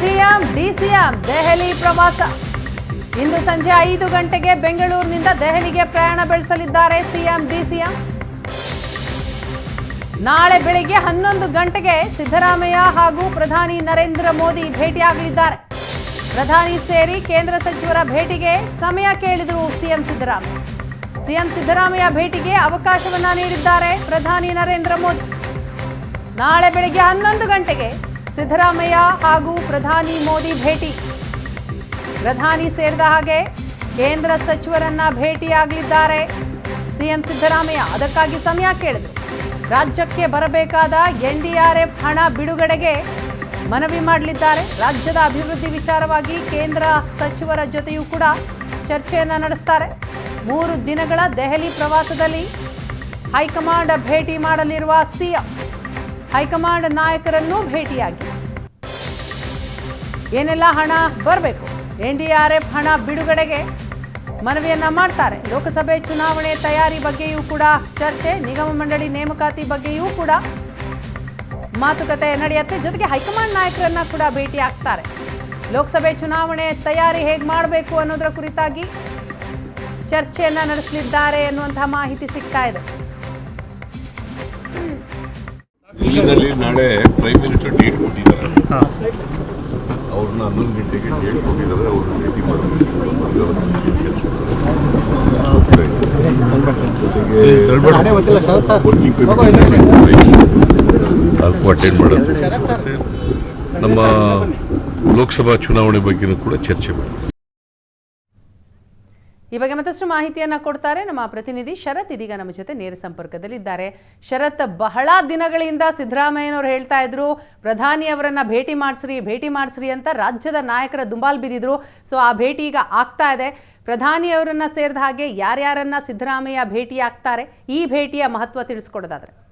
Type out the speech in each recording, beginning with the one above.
CM, DCM, Delhi ಪ್ರವಾಸ. ಇಂದು ಸಂಜೆ ಐದು ಗಂಟೆಗೆ ಬೆಂಗಳೂರಿನಿಂದ ದೆಹಲಿಗೆ ಪ್ರಯಾಣ ಬೆಳೆಸಲಿದ್ದಾರೆ ಸಿಎಂ, ಡಿಸಿಎಂ. ನಾಳೆ ಬೆಳಿಗ್ಗೆ ಹನ್ನೊಂದು ಗಂಟೆಗೆ ಸಿದ್ದರಾಮಯ್ಯ ಹಾಗೂ ಪ್ರಧಾನಿ ನರೇಂದ್ರ ಮೋದಿ ಭೇಟಿಯಾಗಲಿದ್ದಾರೆ. ಪ್ರಧಾನಿ ಸೇರಿ ಕೇಂದ್ರ ಸಚಿವರ ಭೇಟಿಗೆ ಸಮಯ ಕೇಳಿದರು ಸಿಎಂ ಸಿದ್ದರಾಮಯ್ಯ. ಸಿಎಂ ಸಿದ್ದರಾಮಯ್ಯ ಭೇಟಿಗೆ ಅವಕಾಶವನ್ನ ನೀಡಿದ್ದಾರೆ ಪ್ರಧಾನಿ ನರೇಂದ್ರ ಮೋದಿ. ನಾಳೆ ಬೆಳಿಗ್ಗೆ ಹನ್ನೊಂದು ಗಂಟೆಗೆ ಸಿದ್ದರಾಮಯ್ಯ ಹಾಗೂ ಪ್ರಧಾನಿ ಮೋದಿ ಭೇಟಿ. ಪ್ರಧಾನಿ ಸೇರಿದ ಹಾಗೆ ಕೇಂದ್ರ ಸಚಿವರನ್ನ ಭೇಟಿಯಾಗಲಿದ್ದಾರೆ. ಸಿಎಂ ಸಿದ್ದರಾಮಯ್ಯ, ಅದಕ್ಕಾಗಿ ಸಮಯ ಕೇಳಿದರು. ರಾಜ್ಯಕ್ಕೆ ಬರಬೇಕಾದ ಎನ್ಡಿಆರ್ಎಫ್ ಹಣ ಬಿಡುಗಡೆಗೆ ಮನವಿ ಮಾಡಲಿದ್ದಾರೆ. ರಾಜ್ಯದ ಅಭಿವೃದ್ಧಿ ವಿಚಾರವಾಗಿ ಕೇಂದ್ರ ಸಚಿವರ ಜೊತೆಯೂ ಕೂಡ ಚರ್ಚೆಯನ್ನು ನಡೆಸ್ತಾರೆ. ಮೂರು ದಿನಗಳ ದೆಹಲಿ ಪ್ರವಾಸದಲ್ಲಿ ಹೈಕಮಾಂಡ್ ಭೇಟಿ ಮಾಡಲಿರುವ ಸಿಎಂ. ಹೈಕಮಾಂಡ್ ನಾಯಕರನ್ನು ಭೇಟಿಯಾಗಿ. ಏನೆಲ್ಲ ಹಣ ಬರಬೇಕು? ಎನ್ ಡಿ ಆರ್ ಎಫ್ ಹಣ ಬಿಡುಗಡೆಗೆ ಮನವಿಯನ್ನ ಮಾಡ್ತಾರೆ. ಲೋಕಸಭೆ ಚುನಾವಣೆ ತಯಾರಿ ಬಗ್ಗೆಯೂ ಕೂಡ ಚರ್ಚೆ, ನಿಗಮ ಮಂಡಳಿ ನೇಮಕಾತಿ ಬಗ್ಗೆಯೂ ಕೂಡ ಮಾತುಕತೆ ನಡೆಯುತ್ತೆ. ಜೊತೆಗೆ ಹೈಕಮಾಂಡ್ ನಾಯಕರನ್ನ ಕೂಡ ಭೇಟಿ ಆಗ್ತಾರೆ ಲೋಕಸಭೆ ಚುನಾವಣೆ ತಯಾರಿ ಹೇಗೆ ಮಾಡಬೇಕು ಅನ್ನೋದರ ಕುರಿತಾಗಿ ಚರ್ಚೆಯನ್ನ ನಡೆಸಲಿದ್ದಾರೆ ಅನ್ನುವಂತಹ ಮಾಹಿತಿ ಸಿಗ್ತಾ ಇದೆ. ದಿಲ್ಲಿನಲ್ಲಿ ನಾಳೆ ಪ್ರೈಮ್ ಮಿನಿಸ್ಟರ್ ಡೇಟ್ ಕೊಟ್ಟಿದ್ದಾರೆ. ಅವ್ರನ್ನ ಹನ್ನೊಂದು ಗಂಟೆಗೆ ಡೇಟ್ ಕೊಟ್ಟಿದ್ದಾರೆ. ಅವ್ರನ್ನ ಭೇಟಿ ನಾಲ್ಕು ಅಟೆಂಡ್ ಮಾಡೋದು. ನಮ್ಮ ಲೋಕಸಭಾ ಚುನಾವಣೆ ಬಗ್ಗೆನೂ ಕೂಡ ಚರ್ಚೆ ಮಾಡಿ. ಈ ಬಗ್ಗೆ ಮತ್ತಷ್ಟು ಮಾಹಿತಿಯನ್ನ ಕೊಡ್ತಾರೆ ನಮ್ಮ ಪ್ರತಿನಿಧಿ ಶರತ್ ಇದೀಗ ನಮ್ಮ ಜೊತೆ ನೇರ ಸಂಪರ್ಕದಲ್ಲಿದ್ದಾರೆ. ಶರತ್, ಬಹಳ ದಿನಗಳಿಂದ ಸಿದ್ದರಾಮಯ್ಯನವರು ಹೇಳ್ತಾ ಇದ್ರು, ಪ್ರಧಾನಿ ಅವರನ್ನ ಭೇಟಿ ಮಾಡಿಸ್ರಿ ಭೇಟಿ ಮಾಡಿಸ್ರಿ ಅಂತ ರಾಜ್ಯದ ನಾಯಕರ ದುಂಬಾಲ್ ಬಿದ್ದಿದ್ರು. ಸೊ ಆ ಭೇಟಿ ಈಗ ಆಗ್ತಾ ಇದೆ. ಪ್ರಧಾನಿ ಅವರನ್ನ ಸೇರಿದ ಹಾಗೆ ಯಾರ್ಯಾರನ್ನ ಸಿದ್ದರಾಮಯ್ಯ ಭೇಟಿ ಆಗ್ತಾರೆ ಈ ಭೇಟಿಯ ಮಹತ್ವ ತಿಳಿಸ್ಕೊಡೋದಾದ್ರೆ.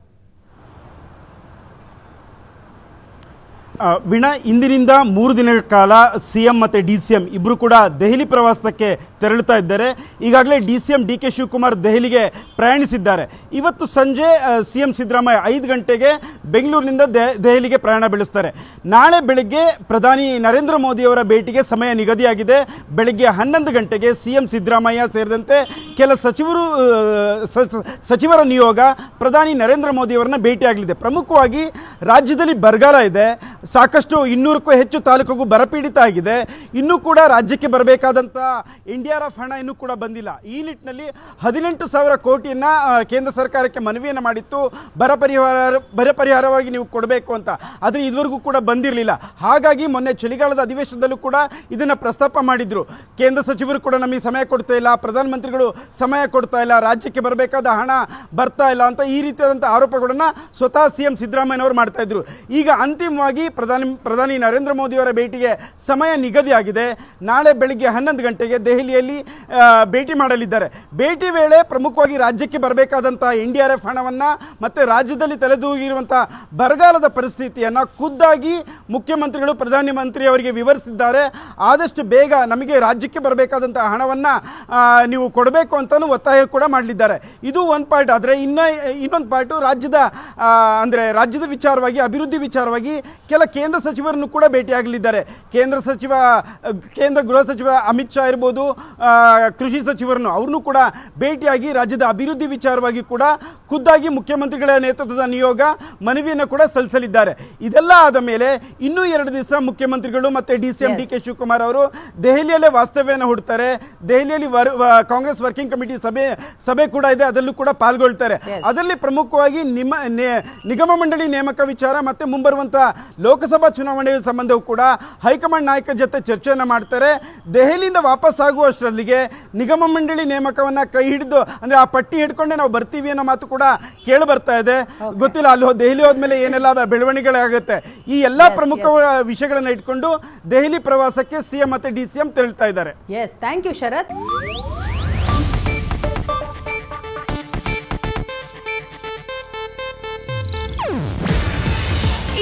ವೀಣಾ, ಇಂದಿನಿಂದ ಮೂರು ದಿನಗಳ ಕಾಲ ಸಿ ಎಂ ಮತ್ತು ಡಿ ಸಿ ಎಂ ಇಬ್ಬರು ಕೂಡ ದೆಹಲಿ ಪ್ರವಾಸಕ್ಕೆ ತೆರಳುತ್ತಾ ಇದ್ದಾರೆ. ಈಗಾಗಲೇ D C M D K Shivakumar ದೆಹಲಿಗೆ ಪ್ರಯಾಣಿಸಿದ್ದಾರೆ. ಇವತ್ತು ಸಂಜೆ ಸಿ ಎಂ ಸಿದ್ದರಾಮಯ್ಯ ಐದು ಗಂಟೆಗೆ ಬೆಂಗಳೂರಿನಿಂದ ದೆಹಲಿಗೆ ಪ್ರಯಾಣ ಬೆಳೆಸ್ತಾರೆ. ನಾಳೆ ಬೆಳಗ್ಗೆ ಪ್ರಧಾನಿ ನರೇಂದ್ರ ಮೋದಿಯವರ ಭೇಟಿಗೆ ಸಮಯ ನಿಗದಿಯಾಗಿದೆ. ಬೆಳಗ್ಗೆ ಹನ್ನೊಂದು ಗಂಟೆಗೆ ಸಿ ಎಂ ಸಿದ್ದರಾಮಯ್ಯ ಸೇರಿದಂತೆ ಕೆಲ ಸಚಿವರು ಸಚಿವರ ನಿಯೋಗ ಪ್ರಧಾನಿ ನರೇಂದ್ರ ಮೋದಿಯವರನ್ನ ಭೇಟಿಯಾಗಲಿದೆ. ಪ್ರಮುಖವಾಗಿ ರಾಜ್ಯದಲ್ಲಿ ಬರಗಾಲ ಇದೆ. ಸಾಕಷ್ಟು ಇನ್ನೂರಕ್ಕೂ ಹೆಚ್ಚು ತಾಲೂಕಿಗೂ ಬರಪೀಡಿತ ಆಗಿದೆ. ಇನ್ನೂ ಕೂಡ ರಾಜ್ಯಕ್ಕೆ ಬರಬೇಕಾದಂಥ ಎನ್ ಡಿ ಹಣ ಇನ್ನೂ ಕೂಡ ಬಂದಿಲ್ಲ. ಈ ನಿಟ್ಟಿನಲ್ಲಿ ಹದಿನೆಂಟು ಸಾವಿರ ಕೋಟಿಯನ್ನು ಕೇಂದ್ರ ಸರ್ಕಾರಕ್ಕೆ ಮನವಿಯನ್ನು ಮಾಡಿತ್ತು. ಬರ ಪರಿಹಾರ, ಬರ ಪರಿಹಾರವಾಗಿ ನೀವು ಕೊಡಬೇಕು ಅಂತ. ಆದರೆ ಇದುವರೆಗೂ ಕೂಡ ಬಂದಿರಲಿಲ್ಲ. ಹಾಗಾಗಿ ಮೊನ್ನೆ ಚಳಿಗಾಲದ ಅಧಿವೇಶನದಲ್ಲೂ ಕೂಡ ಇದನ್ನು ಪ್ರಸ್ತಾಪ ಮಾಡಿದರು. ಕೇಂದ್ರ ಸಚಿವರು ಕೂಡ ನಮಗೆ ಸಮಯ ಕೊಡ್ತಾ ಇಲ್ಲ, ಪ್ರಧಾನಮಂತ್ರಿಗಳು ಸಮಯ ಕೊಡ್ತಾ ಇಲ್ಲ, ರಾಜ್ಯಕ್ಕೆ ಬರಬೇಕಾದ ಹಣ ಬರ್ತಾ ಇಲ್ಲ ಅಂತ ಈ ರೀತಿಯಾದಂಥ ಆರೋಪಗಳನ್ನು ಸ್ವತಃ ಸಿ ಎಂ ಸಿದ್ದರಾಮಯ್ಯನವರು ಮಾಡ್ತಾಯಿದ್ರು ಈಗ ಅಂತಿಮವಾಗಿ ಪ್ರಧಾನಿ ಪ್ರಧಾನಿ ನರೇಂದ್ರ ಮೋದಿಯವರ ಭೇಟಿಗೆ ಸಮಯ ನಿಗದಿಯಾಗಿದೆ. ನಾಳೆ ಬೆಳಿಗ್ಗೆ ಹನ್ನೊಂದು ಗಂಟೆಗೆ ದೆಹಲಿಯಲ್ಲಿ ಭೇಟಿ ಮಾಡಲಿದ್ದಾರೆ. ಭೇಟಿ ವೇಳೆ ಪ್ರಮುಖವಾಗಿ ರಾಜ್ಯಕ್ಕೆ ಬರಬೇಕಾದಂಥ ಎನ್ ಡಿ ಆರ್ ಎಫ್ ಹಣವನ್ನು ಮತ್ತು ರಾಜ್ಯದಲ್ಲಿ ತಲೆದೂಗಿರುವಂಥ ಬರಗಾಲದ ಪರಿಸ್ಥಿತಿಯನ್ನು ಖುದ್ದಾಗಿ ಮುಖ್ಯಮಂತ್ರಿಗಳು ಪ್ರಧಾನಮಂತ್ರಿ ಅವರಿಗೆ ವಿವರಿಸಿದ್ದಾರೆ. ಆದಷ್ಟು ಬೇಗ ನಮಗೆ ರಾಜ್ಯಕ್ಕೆ ಬರಬೇಕಾದಂಥ ಹಣವನ್ನು ನೀವು ಕೊಡಬೇಕು ಅಂತಲೂ ಒತ್ತಾಯ ಕೂಡ ಮಾಡಲಿದ್ದಾರೆ. ಇದು ಒಂದು ಪಾರ್ಟ್. ಆದರೆ ಇನ್ನ, ಇನ್ನೊಂದು ಪಾರ್ಟು ರಾಜ್ಯದ ಅಂದರೆ ರಾಜ್ಯದ ವಿಚಾರವಾಗಿ, ಅಭಿವೃದ್ಧಿ ವಿಚಾರವಾಗಿ ಕೆಲ ಕೇಂದ್ರ ಸಚಿವರನ್ನು ಕೂಡ ಭೇಟಿಯಾಗಲಿದ್ದಾರೆ. ಕೇಂದ್ರ ಸಚಿವ ಕೇಂದ್ರ ಗೃಹ ಸಚಿವ ಅಮಿತ್ ಶಾ ಇರ್ಬೋದು ಕೃಷಿ ಸಚಿವರನ್ನು ಅವ್ರನ್ನೂ ಕೂಡ ಭೇಟಿಯಾಗಿ ರಾಜ್ಯದ ಅಭಿವೃದ್ಧಿ ವಿಚಾರವಾಗಿ ಕೂಡ ಖುದ್ದಾಗಿ ಮುಖ್ಯಮಂತ್ರಿಗಳ ನೇತೃತ್ವದ ನಿಯೋಗ ಮನವಿಯನ್ನು ಕೂಡ ಸಲ್ಲಿಸಲಿದ್ದಾರೆ. ಇದೆಲ್ಲ ಆದ ಮೇಲೆ ಇನ್ನೂ ಎರಡು ದಿವಸ ಮುಖ್ಯಮಂತ್ರಿಗಳು ಮತ್ತು D C M D K Shivakumar ಅವರು ದೆಹಲಿಯಲ್ಲೇ ವಾಸ್ತವ್ಯನ ಹುಡ್ತಾರೆ. ದೆಹಲಿಯಲ್ಲಿ ವರ್- ಕಾಂಗ್ರೆಸ್ ವರ್ಕಿಂಗ್ ಕಮಿಟಿ ಸಭೆ ಸಭೆ ಕೂಡ ಇದೆ ಅದರಲ್ಲೂ ಕೂಡ ಪಾಲ್ಗೊಳ್ತಾರೆ. ಅದರಲ್ಲಿ ಪ್ರಮುಖವಾಗಿ ನಿಮ್ಮ ನಿಗಮ ಮಂಡಳಿ ನೇಮಕ ವಿಚಾರ ಮತ್ತೆ ಮುಂಬರುವಂತ ಲೋಕಸಭಾ ಚುನಾವಣೆಯ ಸಂಬಂಧವೂ ಕೂಡ ಹೈಕಮಾಂಡ್ ನಾಯಕರ ಜೊತೆ ಚರ್ಚೆಯನ್ನು ಮಾಡ್ತಾರೆ. ದೆಹಲಿಯಿಂದ ವಾಪಸ್ ಆಗುವಷ್ಟರಲ್ಲಿಗೆ ನಿಗಮ ಮಂಡಳಿ ನೇಮಕವನ್ನು ಕೈ ಹಿಡಿದು ಅಂದರೆ ಆ ಪಟ್ಟಿ ಹಿಡ್ಕೊಂಡೆ ನಾವು ಬರ್ತೀವಿ ಅನ್ನೋ ಮಾತು ಕೂಡ ಕೇಳಿ ಬರ್ತಾ ಇದೆ ಗೊತ್ತಿಲ್ಲ ಅಲ್ಲಿ ಹೋದ್- ದೆಹಲಿ ಹೋದ್ಮೇಲೆ ಏನೆಲ್ಲ ಬೆಳವಣಿಗೆಗಳಾಗುತ್ತೆ. ಈ ಎಲ್ಲ ಪ್ರಮುಖ ವಿಷಯಗಳನ್ನ ಇಟ್ಕೊಂಡು ದೆಹಲಿ ಪ್ರವಾಸಕ್ಕೆ ಸಿಎಂ ಮತ್ತೆ ಡಿ ಸಿ ಎಂ ತೆರಳ್ತಾ ಇದ್ದಾರೆ. Yes thank you Sharath.